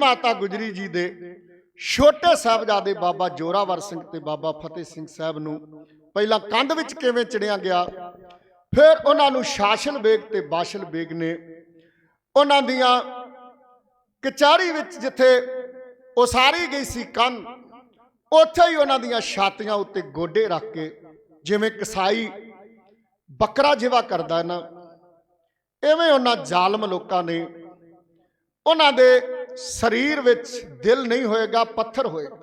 ਮਾਤਾ ਗੁਜਰੀ ਜੀ ਦੇ ਛੋਟੇ ਸਾਹਿਬਜ਼ਾਦੇ ਬਾਬਾ ਜੋਰਾਵਰ ਸਿੰਘ ਤੇ ਬਾਬਾ ਫਤਿਹ ਸਿੰਘ ਸਾਹਿਬ ਨੂੰ ਪਹਿਲਾਂ ਕੰਧ ਵਿੱਚ ਕਿਵੇਂ ਚੜਿਆ ਗਿਆ? ਫਿਰ ਉਹਨਾਂ ਨੂੰ ਸ਼ਾਸਨ ਬੇਗ ਤੇ ਬਾਸ਼ਲ ਬੇਗ ਨੇ ਉਹਨਾਂ ਦੀਆਂ ਕਚਾਰੀ ਵਿੱਚ ਜਿੱਥੇ ਉਸਾਰੀ ਗਈ ਸੀ ਕੰਨ ਉੱਥੇ ਹੀ ਉਹਨਾਂ ਦੀਆਂ ਛਾਤੀਆਂ ਉੱਤੇ ਗੋਡੇ ਰੱਖ ਕੇ ਜਿਵੇਂ ਕਸਾਈ ਬੱਕਰਾ ਜਿਵਾ ਕਰਦਾ ਨਾ, ਐਵੇਂ ਉਹਨਾਂ ਜ਼ਾਲਮ ਲੋਕਾਂ ਨੇ ਉਹਨਾਂ ਦੇ ਸਰੀਰ ਵਿੱਚ ਦਿਲ ਨਹੀਂ ਹੋਏਗਾ, ਪੱਥਰ ਹੋਏਗਾ।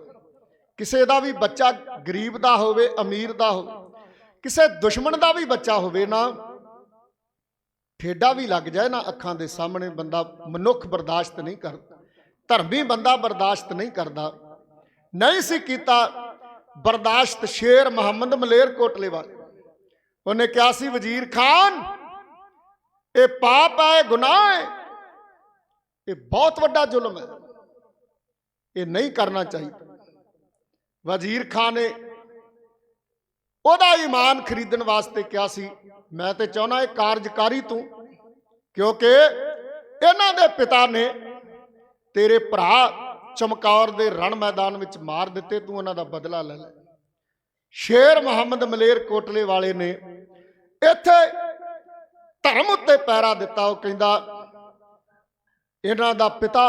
ਕਿਸੇ ਦਾ ਵੀ ਬੱਚਾ ਗਰੀਬ ਦਾ ਹੋਵੇ, ਅਮੀਰ ਦਾ ਹੋਵੇ, ਕਿਸੇ ਦੁਸ਼ਮਣ ਦਾ ਵੀ ਬੱਚਾ ਹੋਵੇ ਨਾ, ਠੇਡਾ ਵੀ ਲੱਗ ਜਾਏ ਨਾ ਅੱਖਾਂ ਦੇ ਸਾਹਮਣੇ, ਬੰਦਾ ਮਨੁੱਖ ਬਰਦਾਸ਼ਤ ਨਹੀਂ ਕਰਦਾ ਧਰਮੀ ਬੰਦਾ ਬਰਦਾਸ਼ਤ ਨਹੀਂ ਕਰਦਾ। ਨਹੀਂ ਸੀ ਕੀਤਾ ਬਰਦਾਸ਼ਤ ਸ਼ੇਰ ਮੁਹੰਮਦ ਮਲੇਰ ਕੋਟਲੇ ਵਾਲੇ। ਉਹਨੇ ਕਿਹਾ ਸੀ, ਵਜ਼ੀਰ ਖਾਨ, ਇਹ ਪਾਪ ਹੈ ਇਹ ਗੁਨਾਹ ਹੈ ਇਹ ਬਹੁਤ ਵੱਡਾ ਜ਼ੁਲਮ ਹੈ। ਇਹ ਨਹੀਂ ਕਰਨਾ ਚਾਹੀਦਾ। ਵਜ਼ੀਰ ਖਾਨ ਨੇ ਉਹਦਾ ਈਮਾਨ ਖਰੀਦਣ ਵਾਸਤੇ ਕਿਹਾ ਸੀ। ਮੈਂ ਤੇ ਚਾਹਣਾ ਇਹ ਕਾਰਜਕਾਰੀ ਤੂੰ, ਕਿਉਂਕਿ ਇਹਨਾਂ ਦੇ ਪਿਤਾ ਨੇ ਤੇਰੇ ਭਰਾ ਚਮਕੌਰ ਦੇ ਰਣ ਮੈਦਾਨ ਵਿੱਚ ਮਾਰ ਦਿੱਤੇ, ਤੂੰ ਉਹਨਾਂ ਦਾ ਬਦਲਾ ਲੈ ਲੈ। ਸ਼ੇਰ ਮੁਹੰਮਦ ਮਲੇਰ ਕੋਟਲੇ ਵਾਲੇ ਨੇ ਇੱਥੇ ਧਰਮ ਉੱਤੇ ਪੈਰਾ ਦਿੱਤਾ। ਉਹ ਕਹਿੰਦਾ ਇਹਨਾਂ ਦਾ ਪਿਤਾ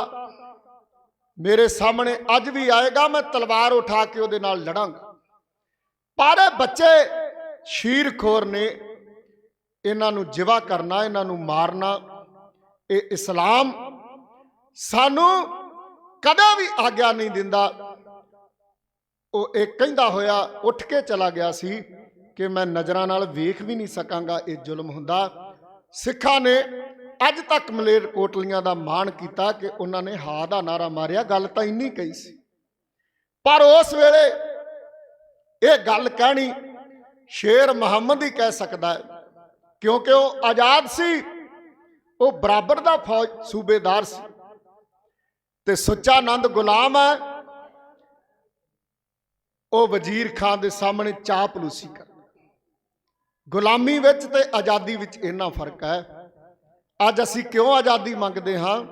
ਮੇਰੇ ਸਾਹਮਣੇ ਅੱਜ ਵੀ ਆਏਗਾ, ਮੈਂ ਤਲਵਾਰ ਉਠਾ ਕੇ ਉਹਦੇ ਨਾਲ ਲੜਾਂਗਾ। ਪਰ ਇਹ ਬੱਚੇ ਸ਼ੀਰਖੋਰ ਨੇ, ਇਹਨਾਂ ਨੂੰ ਜਿਵਾ ਕਰਨਾ, ਇਹਨਾਂ ਨੂੰ ਮਾਰਨਾ, ਇਹ ਇਸਲਾਮ ਸਾਨੂੰ ਕਦੇ ਵੀ ਆਗਿਆ ਨਹੀਂ ਦਿੰਦਾ। ਉਹ ਇਹ ਕਹਿੰਦਾ ਹੋਇਆ, ਉੱਠ ਕੇ ਚਲਾ ਗਿਆ ਸੀ ਕਿ ਮੈਂ ਨਜ਼ਰਾਂ ਨਾਲ ਵੇਖ ਵੀ ਨਹੀਂ ਸਕਾਂਗਾ, ਇਹ ਜ਼ੁਲਮ ਹੁੰਦਾ। ਸਿੱਖਾਂ ਨੇ ਅੱਜ ਤੱਕ ਮਲੇਰ ਕੋਟਲੀਆਂ ਦਾ ਮਾਣ ਕੀਤਾ ਕਿ ਉਹਨਾਂ ਨੇ ਹਾ ਦਾ ਨਾਰਾ ਮਾਰਿਆ। ਗੱਲ ਤਾਂ ਇੰਨੀ ਕਹੀ ਸੀ। ਪਰ ਉਸ ਵੇਲੇ ਇਹ ਗੱਲ ਕਹਿਣੀ ਸ਼ੇਰ ਮੁਹੰਮਦ ਹੀ ਕਹਿ ਸਕਦਾ ਹੈ, ਕਿਉਂਕਿ ਉਹ ਆਜ਼ਾਦ ਸੀ, ਉਹ ਬਰਾਬਰ ਦਾ ਫੌਜ ਸੂਬੇਦਾਰ ਸੀ। ਤੇ ਸੁੱਚਾ ਆਨੰਦ ਗੁਲਾਮ ਹੈ। ਉਹ ਵਜ਼ੀਰ ਖਾਨ ਦੇ ਸਾਹਮਣੇ ਚਾਪਲੂਸੀ ਕਰ ਗੁਲਾਮੀ ਵਿੱਚ ਤੇ ਆਜ਼ਾਦੀ ਵਿੱਚ ਇੰਨਾ ਫ਼ਰਕ ਹੈ। ਅੱਜ ਅਸੀਂ ਕਿਉਂ ਆਜ਼ਾਦੀ ਮੰਗਦੇ ਹਾਂ?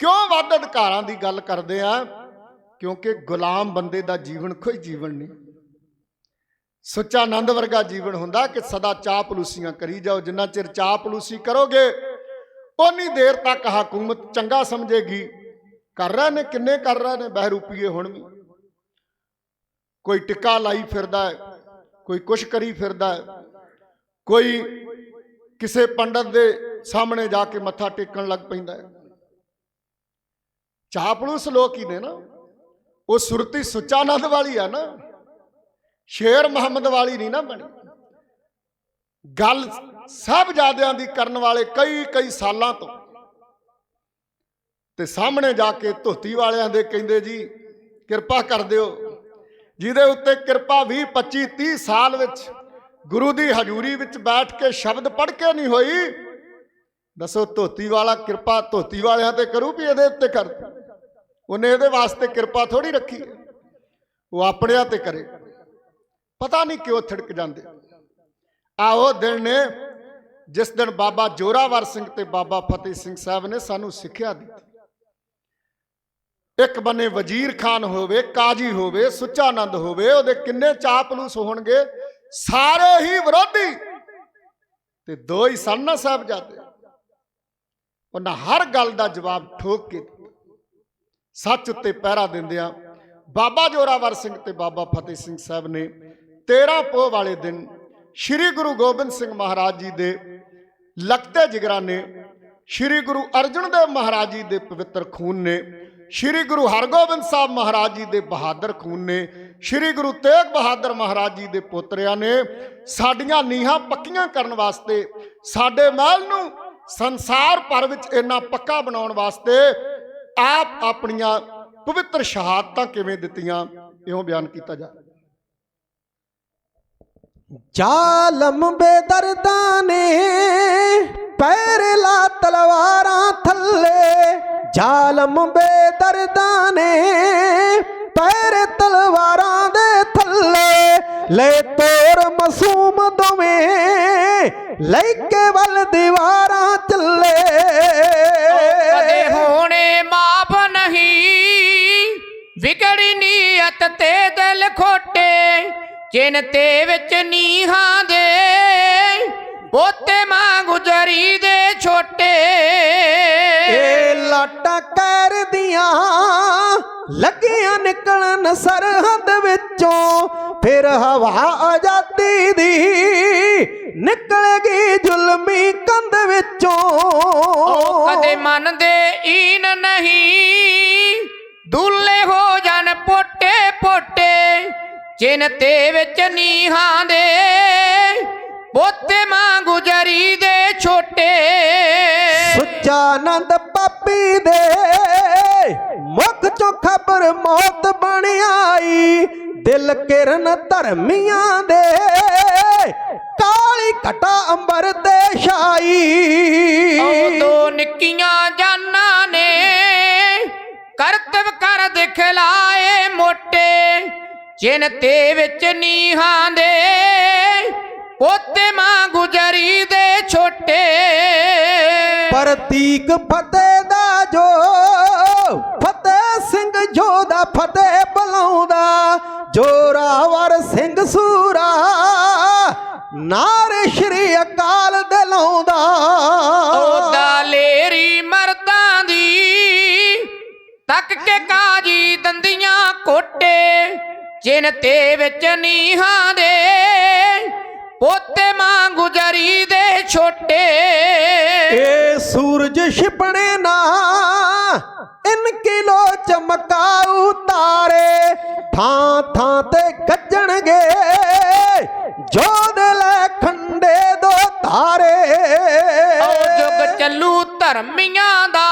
ਕਿਉਂ ਵੱਧ ਅਧਿਕਾਰਾਂ ਦੀ ਗੱਲ ਕਰਦੇ ਹਾਂ? ਕਿਉਂਕਿ ਗੁਲਾਮ ਬੰਦੇ ਦਾ ਜੀਵਨ ਕੋਈ ਜੀਵਨ ਨਹੀਂ। ਸੁੱਚਾ ਆਨੰਦ ਵਰਗਾ ਜੀਵਨ ਹੁੰਦਾ ਕਿ ਸਦਾ ਚਾਹ ਪਲੂਸੀਆਂ ਕਰੀ ਜਾਓ। ਜਿੰਨਾ ਚਿਰ ਚਾਹ ਪਲੂਸੀ ਕਰੋਗੇ ਉਨੀ ਦੇਰ ਤੱਕ ਹਕੂਮਤ ਚੰਗਾ ਸਮਝੇਗੀ। ਕਰ ਰਹੇ ਨੇ, ਕਿੰਨੇ ਕਰ ਰਹੇ ਨੇ? ਬਹਿਰੂਪੀਏ ਹੁਣ ਵੀ। ਕੋਈ ਟਿੱਕਾ ਲਾਈ ਫਿਰਦਾ ਹੈ, ਕੋਈ ਕੁਛ ਕਰੀ ਫਿਰਦਾ ਹੈ, ਕੋਈ ਕਿਸੇ ਪੰਡਤ ਦੇ ਸਾਹਮਣੇ ਜਾ ਕੇ ਮੱਥਾ ਟੇਕਣ ਲੱਗ ਪੈਂਦਾ ਹੈ। ਚਾਪਲੂਸ ਲੋਕ ਹੀ ਨੇ ਨਾ। ਉਹ ਸੁਰਤੀ ਸੁੱਚਾ ਆਨੰਦ ਵਾਲੀ ਆ ਨਾ। ਸ਼ੇਰ ਮੁਹੰਮਦ ਵਾਲੀ ਨਹੀਂ ਨਾ ਬਣੀ। ਗੱਲ ਸਭ ਜਾਦਿਆਂ ਦੀ ਕਰਨ ਵਾਲੇ ਕਈ ਕਈ ਸਾਲਾਂ ਤੋਂ। ਤੇ ਸਾਹਮਣੇ ਜਾ ਕੇ ਧੋਤੀ ਵਾਲਿਆਂ ਦੇ ਕਹਿੰਦੇ ਜੀ, ਕਿਰਪਾ ਕਰ ਦਿਓ। ਜਿਹਦੇ ਉੱਤੇ ਕਿਰਪਾ 20 25 30 ਸਾਲ ਵਿੱਚ ਗੁਰੂ ਦੀ ਹਜ਼ੂਰੀ ਵਿੱਚ ਬੈਠ ਕੇ ਸ਼ਬਦ ਪੜ੍ਹ ਕੇ ਨਹੀਂ ਹੋਈ ਦੱਸੋ ਧੋਤੀ ਵਾਲਾ ਕਿਰਪਾ ਧੋਤੀ ਵਾਲਿਆਂ ਤੇ ਕਰੂ ਵੀ ਇਹਦੇ ਉੱਤੇ ਕਰ। ਉਹਨੇ ਇਹਦੇ ਵਾਸਤੇ ਕਿਰਪਾ ਥੋੜੀ ਰੱਖੀ। ਉਹ ਆਪਣਿਆਂ ਤੇ ਕਰੇ। ਪਤਾ ਨਹੀਂ ਕਿਉਂ ਥੜਕ ਜਾਂਦੇ। ਆ ਉਹ ਦਿਨ ਨੇ ਜਿਸ ਦਿਨ ਬਾਬਾ ਜੋਰਾਵਰ ਸਿੰਘ ਤੇ ਬਾਬਾ ਫਤਿਹ ਸਿੰਘ ਸਾਹਿਬ ਨੇ ਸਾਨੂੰ ਸਿੱਖਿਆ ਦਿੱਤੀ। ਇੱਕ ਬੰਨੇ ਵਜ਼ੀਰ ਖਾਨ ਹੋਵੇ, ਕਾਜੀ ਹੋਵੇ ਸੁੱਚਾ ਆਨੰਦ ਹੋਵੇ, ਉਹਦੇ ਕਿੰਨੇ ਚਾਪਲੂਸ ਹੋਣਗੇ, ਸਾਰੇ ਹੀ ਵਿਰੋਧੀ। ਤੇ ਦੋ ਹੀ ਸਨ ਨਾ ਸਾਹਿਬ ਜਾਦੇ ਉਹਨਾਂ ਹਰ ਗੱਲ ਦਾ ਜਵਾਬ ਠੋਕ ਕੇ ਸੱਚ ਉੱਤੇ ਪਹਿਰਾ ਦਿੰਦਿਆਂ ਬਾਬਾ ਜੋਰਾਵਰ ਸਿੰਘ ਤੇ ਬਾਬਾ ਫਤਿਹ ਸਿੰਘ ਸਾਹਿਬ ਨੇ 13 ਪੋਹ ਵਾਲੇ ਦਿਨ ਸ੍ਰੀ ਗੁਰੂ ਗੋਬਿੰਦ ਸਿੰਘ ਮਹਾਰਾਜ ਜੀ ਦੇ ਲਖਤੇ ਜਿਗਰਾ ਨੇ ਸ੍ਰੀ ਗੁਰੂ ਅਰਜਨ ਦੇਵ ਮਹਾਰਾਜ ਜੀ ਦੇ ਪਵਿੱਤਰ ਖੂਨ ਨੇ, ਸ੍ਰੀ ਗੁਰੂ ਹਰਗੋਬਿੰਦ ਸਾਹਿਬ ਮਹਾਰਾਜ ਜੀ ਦੇ ਬਹਾਦਰ ਖੂਨ ਨੇ, ਸ੍ਰੀ ਗੁਰੂ ਤੇਗ ਬਹਾਦਰ ਮਹਾਰਾਜ ਜੀ ਦੇ ਪੋਤਰਿਆਂ ਨੇ ਸਾਡੀਆਂ ਨੀਹਾਂ ਪੱਕੀਆਂ ਕਰਨ ਵਾਸਤੇ ਸਾਡੇ ਮਹਿਲ ਨੂੰ ਸੰਸਾਰ ਭਰ ਵਿੱਚ ਇੰਨਾ ਪੱਕਾ ਬਣਾਉਣ ਵਾਸਤੇ ਆਪ ਆਪਣੀਆਂ ਪਵਿੱਤਰ ਸ਼ਹਾਦਤਾਂ ਕਿਵੇਂ ਦਿੱਤੀਆਂ ਇਉਂ ਬਿਆਨ ਕੀਤਾ ਜਾ ਜ਼ਾਲਮ ਬੇਦਰਦਾਂ ਨੇ ਪੈਰ ਲਾ ਤਲਵਾਰਾਂ ਥੱਲੇ। ਜ਼ਾਲਮ ਬੇਦਰਦਾਂ ਨੇ ਪੈਰ ਤਲਵਾਰਾਂ ਦੇ ਥੱਲੇ। ਲੈ ਤੋਰ ਮਾਸੂਮ ਦੋਵੇਂ, ਲੈ ਚਿੰਤੇ ਵਿੱਚ ਨੀਹਾਂ ਦੇ ਪੋਤੇ ਮਾਂ ਗੁਜਰੀ ਦੇ ਛੋਟੇ। ਏ ਲਾਟਾਂ ਕਰਦੀਆਂ ਲੱਗੀਆਂ ਨਿਕਲਣ ਸਰਹੱਦ ਵਿੱਚੋਂ ਫਿਰ ਹਵਾ ਆਜ਼ਾਦੀ ਦੀ ਨਿਕਲ ਗਈ ਜ਼ੁਲਮੀ ਕੰਧ ਵਿੱਚੋਂ। ਕਦੇ ਮੰਨਦੇ ਈਨ ਨਹੀਂ ਦੁੱਲੇ ਹੋ ਜਾਣ ਪੋਟੇ ਪੋਟੇ ਚਿੰਤੇ ਵਿੱਚ ਨੀਹਾਂ ਦੇ ਪੋਤੇ ਮਾਂ ਗੁਜਰੀ ਦੇ ਛੋਟੇ। ਸੁੱਚਾ ਆਨੰਦ ਪਾਪੀ ਦੇ ਮੁਖ ਚੋਂ ਖਬਰ ਮੌਤ ਬਣ ਆਈ। ਦਿਲ ਕਿਰਨ ਧਰਮੀਆਂ ਦੇ ਕਾਲੀ ਘਟਾ ਅੰਬਰ ਤੇ ਛਾਈ। ਉਹ ਦੋ ਨਿੱਕੀਆਂ ਜਾਨਾਂ ਨੇ ਕਰਤਵ ਕਰ ਦਿਖਲਾਏ ਮੋਟੇ। ਚਿੰਤੇ ਵਿੱਚ ਨੀਹਾਂ ਦੇ, ਪੋਤੇ ਮਾਂ ਗੁਜਰੀ ਦੇ ਛੋਟੇ। ਪ੍ਰਤੀਕ ਫਤਿਹ ਦਾ ਜੋ, ਫਤਿਹ ਸਿੰਘ ਜੋ ਦਾ, ਫਤਿਹ ਬੁਲਾਉਂਦਾ ਜੋਰਾਵਰ ਸਿੰਘ ਸੂਰਾ। ਨਾਰੇ ਸ਼੍ਰੀ ਚਿੰਤੇ ਵਿੱਚ ਨੀਹਾਂ ਦੇ ਪੋਤੇ ਮਾਂ ਗੁਜਰੀ ਦੇ ਛੋਟੇ। ਏ ਸੂਰਜ ਛਿਪਣੇ ਨਾ ਇਨ ਕਿਲੋ ਚਮਕਾ ਉਤਾਰੇ ਥਾਂ ਥਾਂ ਤੇ ਗੱਜਣਗੇ ਜੋਦ ਲੈ ਖੰਡੇ ਦੋ ਤਾਰੇ। ਓ ਜੁਗ ਚੱਲੂ ਧਰਮੀਆਂ ਦਾ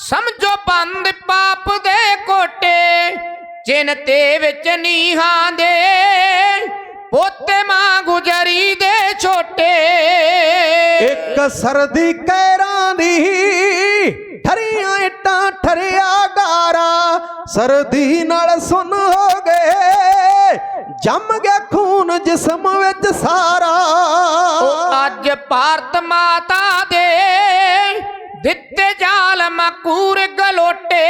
ਸਮਝੋ ਬੰਦ ਪਾਪ ਚਿੰਤੇ ਵਿੱਚ ਨੀਹਾਂ ਦੇ ਪੋਤੇ ਮਾਂ ਗੁਜਰੀ ਦੇ ਛੋਟੇ। ਇੱਕ ਸਰਦੀ ਕਹਿਰਾਂ ਦੀ ਠਰੀਆਂ ਇੱਟਾਂ ਠਰਿਆ ਗਾਰਾ ਸਰਦੀ ਨਾਲ ਸੁੰਨ ਹੋ ਗਏ ਜੰਮ ਗਿਆ ਖੂਨ ਜਿਸਮ ਵਿੱਚ ਸਾਰਾ। ਉਹ ਅੱਜ ਭਾਰਤ ਮਾਤਾ ਦੇ ਦਿੱਤੇ ਜਾਲ ਮਕੂਰ ਗਲੋਟੇ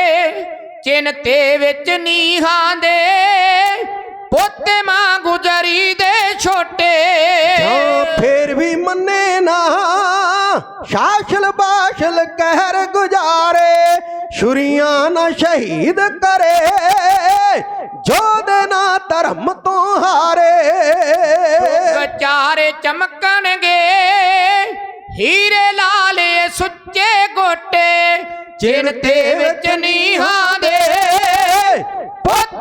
ਚਿੰਤੇ ਵਿੱਚ ਨੀਹਾਂ ਦੇ ਪੋਤੇ ਮਾਂ ਗੁਜਰੀ ਦੇ ਛੋਟੇ। ਜਾਂ ਫੇਰ ਵੀ ਮੰਨੇ ਨਾ ਸ਼ਾਸਲ ਬਾਸ਼ਲ ਕਹਿਰ ਗੁਜ਼ਾਰੇ ਛੁਰੀਆਂ ਨਾ ਸ਼ਹੀਦ ਕਰੇ ਜੋਦ ਨਾ ਧਰਮ ਤੋਂ ਹਾਰੇ। ਵਿਚਾਰੇ ਚਮਕਣਗੇ ਹੀਰੇ ਲਾਲੇ ਸੁੱਚੇ ਗੋਟੇ। ਚਿਰ ਤੇ ਵਿੱਚ ਨੀਹਾਂ ਦੇ ਪੁੱਤ